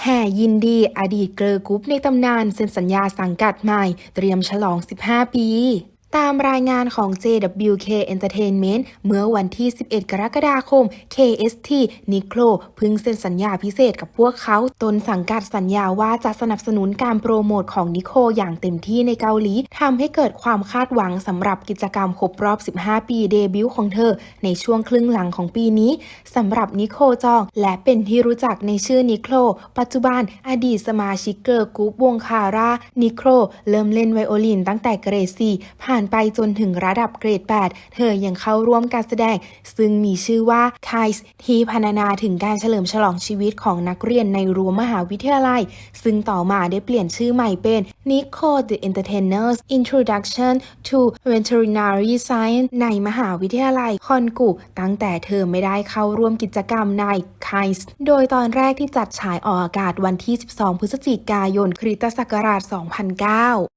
แห่ยินดีอดีตเกิร์ลกรุ๊ปในตำนานเซ็นสัญญาสังกัดใหม่ เตรียมฉลอง 15 ปี ตามรายงานของ JWK Entertainment เมื่อวันที่ 11 กรกฎาคม KST นิโคลพิ่งเซ็นสัญญาพิเศษกับพวกเขาตนสังกัดสัญญาว่าจะสนับสนุนการโปรโมทของนิโคลอย่างเต็มที่ในเกาหลีทำให้เกิดความคาดหวังสำหรับกิจกรรมครบรอบ 15 ปีเดบิวต์ของเธอ ในช่วงครึ่งหลังของปีนี้สำหรับนิโคลจอง และเป็นที่รู้จักในชื่อนิโคลปัจจุบันอดีตสมาชิกเกิร์ลกรุ๊ปวงคาร่านิโคลเริ่มเล่นไวโอลินตั้งแต่เกรด4ผ่านไปจนถึงระดับเกรด 8 เธอยังเข้าร่วมการแสดง ซึ่งมีชื่อว่าไคส์ที่พรรณนาถึงการเฉลิมฉลองชีวิตของนักเรียนในรั้วมหาวิทยาลัย ซึ่งต่อมาได้เปลี่ยนชื่อใหม่เป็น Nicole the Entertainer's Introduction to Veterinary Science ในมหาวิทยาลัยคอนกุ ตั้งแต่เธอไม่ได้เข้าร่วมกิจกรรมใน k i s โดยตอนแรกที่จัดฉายออกอากาศวันที่ 12 พฤศจิกายน คริสตศักราช 2009